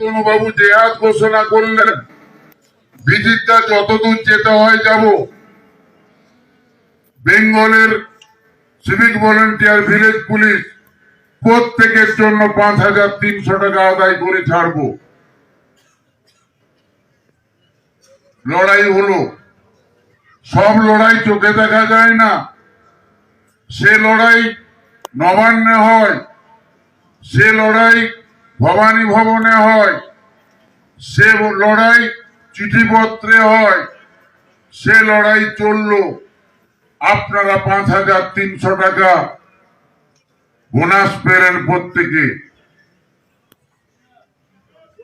বাবু জেহাদ ঘোষণা করলেন, বিজিতটা যতদূর যেতে হয় যাব। বেঙ্গলের সিভিক ভলেন্টিয়ার ভিলেজ পুলিশ প্রত্যেকের জন্য পাঁচ হাজার তিনশো টাকা আদায় করে ছাড়বো। লড়াই হলো। সব লড়াই চোখে দেখা যায় না। সে লড়াই নবান্নে হয়, সে লড়াই ভবানী ভবনে হয়। সে লড়াই চিঠিপত্রে হয়। সে লড়াই চলল। আপনারা পাঁচ হাজার তিনশো টাকা বোনাস পেলেন প্রত্যেকে।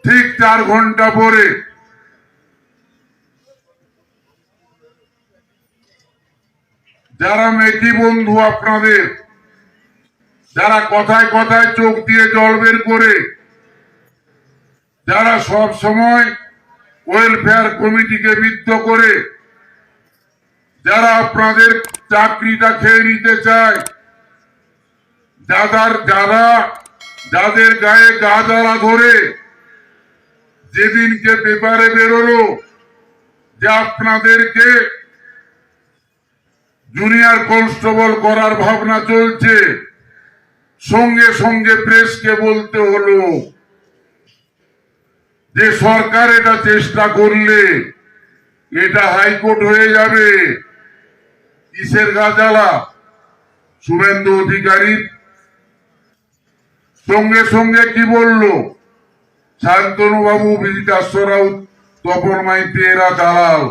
ঠিক চার ঘণ্টা পরে যারা মেকি বন্ধু আপনাদের, যারা কথায় কথায় চোখ দিয়ে জল বের করে যারা সব সময় ওয়েলফেয়ার কমিটিকে বিদ্ধ করে, যারা আপনাদের চাকরিটা খেয়ে নিতে চায়, যাদের যারা, যাদের গায়ে গা জ্বালা ধরে, যেদিনকে পেপারে বেরোলো যে আপনাদেরকে জুনিয়র কনস্টেবল করার ভাবনা চলছে, সঙ্গে সঙ্গে প্রেসকে বলতে হলো। যে সরকার এটা চেষ্টা করলে এটা হাইকোর্ট হয়ে যাবে। কিসের গাজালা? শুভেন্দু অধিকারী সঙ্গে সঙ্গে কি বলল? শান্তনু বাবু বিজিতাশ্ব রাউত তপন মাইতি, এরা দালাল।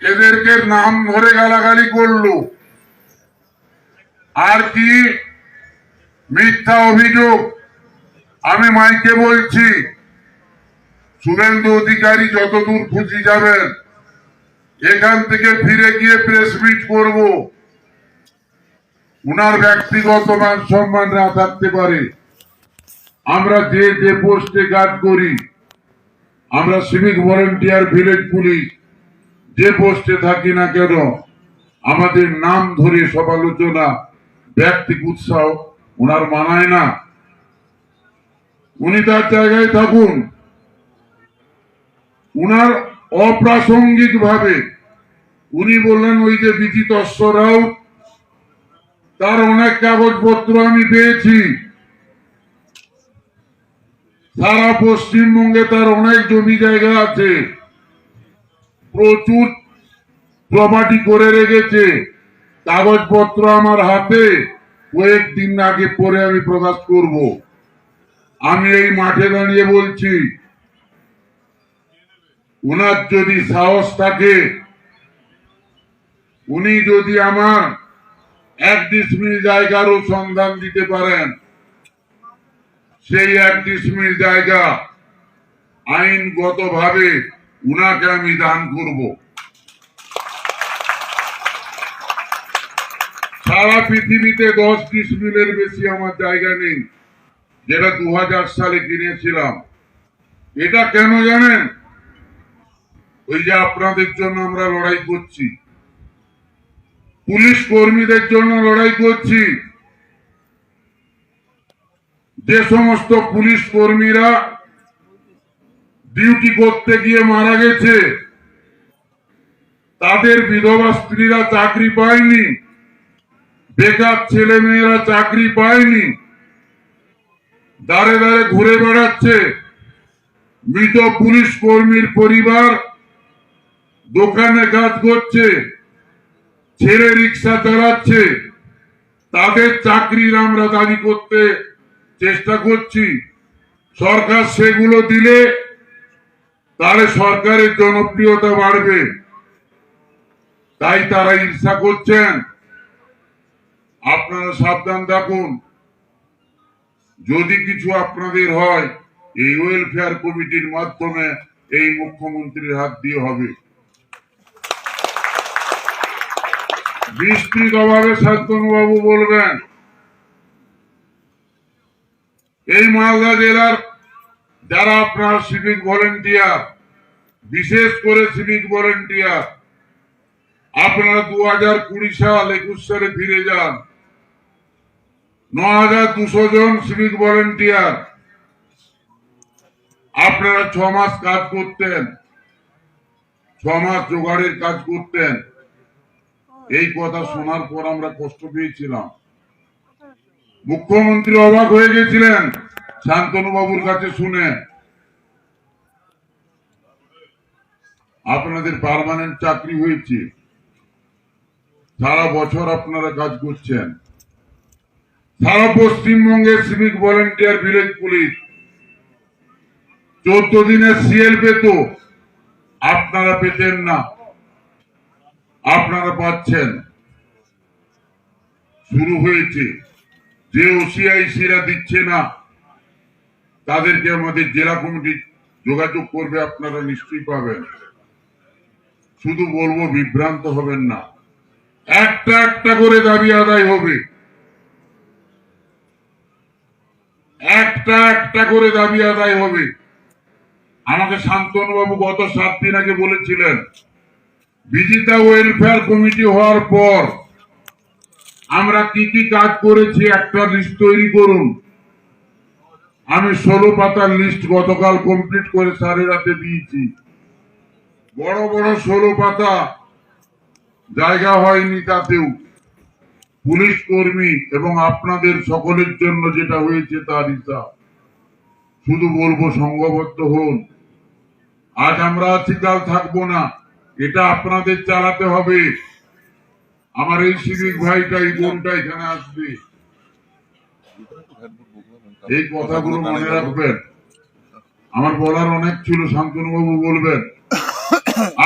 এদেরকে নাম ধরে গালাগালি করল। আর কি? মিথ্যা অভিযোগ। আমি মাইকে বলছি, শুভেন্দু অধিকারী যতদূর খুশি যাবেন, এখান থেকে ফিরে গিয়ে প্রেস মিট করব। উনার ব্যক্তিগত মান সম্মান না থাকতে পারে। আমরা যে যে পোস্টে কাজ করি, আমরা সিভিক ভলেন্টিয়ার ভিলেজ পুলিশ যে পোস্টে থাকি না কেন, আমাদের নাম ধরে সমালোচনা ব্যক্তি উৎসাহ ওনার মানায় না। উনি তার জায়গায় থাকুন। উনার অপ্রাসঙ্গিক ভাবে উনি বললেন, ওই যে বিজিত অশ্বরাও, তার অনেক কাগজপত্র আমি পেয়েছি। সারা পশ্চিমবঙ্গে তার অনেক জমি জায়গা আছে। প্রচুর প্রপার্টি করে রেখেছে। কাগজপত্র আমার হাতে। কয়েকদিন আগে পরে আমি প্রকাশ করব। আমি এই মাঠে দাঁড়িয়ে বলছি, ওনার যদি সাহস থাকে, উনি যদি আমার এক ডিসমিল জায়গারও সন্ধান দিতে পারেন, সেই এক ডিসমিল জায়গা আইনগত ভাবে উনাকে আমি দান করব। সারা পৃথিবীতে দশ ডিসমিলের বেশি আমার জায়গা নেই, যেটা দু সালে কিনেছিলাম। এটা কেন জানেন? ওই যে আপনাদের জন্য আমরা লড়াই করছি। পুলিশ কর্মীদের জন্য লড়াই করছি। যে সমস্ত পুলিশ কর্মীরা ডিউটি করতে গিয়ে মারা গেছে, তাদের বিধবা স্ত্রীরা চাকরি পায়নি। বেকার ছেলে মেয়েরা চাকরি পায়নি। দাঁড়ে দাঁড়ে ঘুরে বেড়াচ্ছে। মৃত পুলিশ কর্মীর পরিবার দোকানে কাজ করছে ছেলে রিক্সা চালাচ্ছে। তাদের চাকরির আমরা দাবি করতে চেষ্টা করছি। সরকার সেগুলো দিলে তাহলে সরকারের জনপ্রিয়তা বাড়বে। তাই তারা ঈর্ষা করছেন। আপনারা সাবধান থাকুন। যদি কিছু আপনাদের হয়, এই ওয়েলফেয়ার কমিটির মাধ্যমে এই মুখ্যমন্ত্রীর হাত দিয়ে হবে। বিস্তৃত ভাবে শান্তনুবাবু বলবেন, এই মালদা জেলার যারা আপনার সিভিক ভলেন্টিয়ার বিশেষ করে সিভিক ভলেন্টিয়ার আপনারা দু হাজার কুড়ি সাল একুশ সালে ফিরে যান। ন হাজার দুশো জন সিভিক ভলেন্টিয়ার। আপনারা ছ মাস কাজ করতেন। ছ মাস জোগাড়ের কাজ করতেন। এই কথা শোনার পর আমরা কষ্ট পেয়েছিলাম। মুখ্যমন্ত্রী অবাক হয়ে গেছিলেন। শান্তনু বাবুর কাছে শুনে। আপনাদের পার্মানেন্ট চাকরি হয়েছে। সারা বছর আপনারা কাজ করছেন। সারা পশ্চিমবঙ্গের সিভিক ভলেন্টিয়ার ভিলেজ পুলিশ চোদ্দ দিনের সিএল পেত। আপনারা পেতেন না। আপনারা পাচ্ছেন। শুরু হয়েছে। যে ওসিআইসিরা দিচ্ছে না, তাদেরকে আমাদের জেলা কমিটি যোগাযোগ করবে, আপনারা নিশ্চয়ই পাবেন। শুধু বলব, বিভ্রান্ত হবেন না। একটা একটা করে দাবি আদায় হবে। একটা একটা করে দাবি আদায় হবে। আমাকে শান্তনু বাবু গত সাত দিন আগে বলেছিলেন, বিজিতা ওয়েলফেয়ার কমিটি হওয়ার পর আমরা কি কি কাজ করেছি একটা লিস্ট তৈরি করুন। আমি ষোলো পাতার লিস্ট গতকাল কমপ্লিট করে সাড়ে রাতে দিয়েছি। বড় বড় ষোলো পাতা জায়গা হয়নি তাতেও। পুলিশ কর্মী এবং আপনাদের সকলের জন্য যেটা হয়েছে তার হিসাব। শুধু বলব সংঘবদ্ধ হন। আজ আমরা আছি কাল থাকব না, এটা আপনাদের চালাতে হবে। আমার এই সিভিক ভাইটা এই বোনটা এখানে আসবে। এই কথাগুলো মনে রাখবেন। আমার বলার অনেক ছিল, শান্তনুবাবু বলবেন।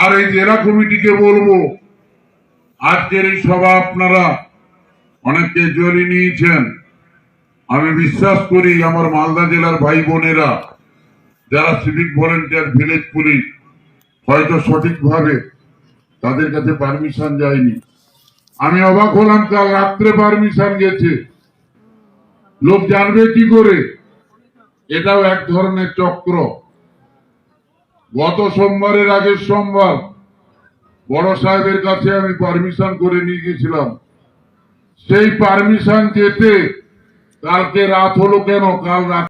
আর এই জেলা কমিটিকে বলব, আজকের এই সভা আপনারা অনেক কেজুয়ালি নিয়েছেন। আমি বিশ্বাস করি আমার মালদা জেলার ভাই বোনেরা, যারা সিভিক ভলেন্টিয়ার ভিলেজ পুলিশ হয়তো সঠিকভাবে তাদের কাছে পারমিশন যায়নি। আমি অবাক হলাম কাল রাত্রে পারমিশন গেছে। লোক জানবে কি করে? এটাও এক ধরনের চক্র। গত সোমবারের আগের সোমবার বড় সাহেবের কাছে আমি পারমিশন করে নিয়ে গেছিলাম। সেই পারমিশন যেতে কালকে রাত হলো কেন কাল রাত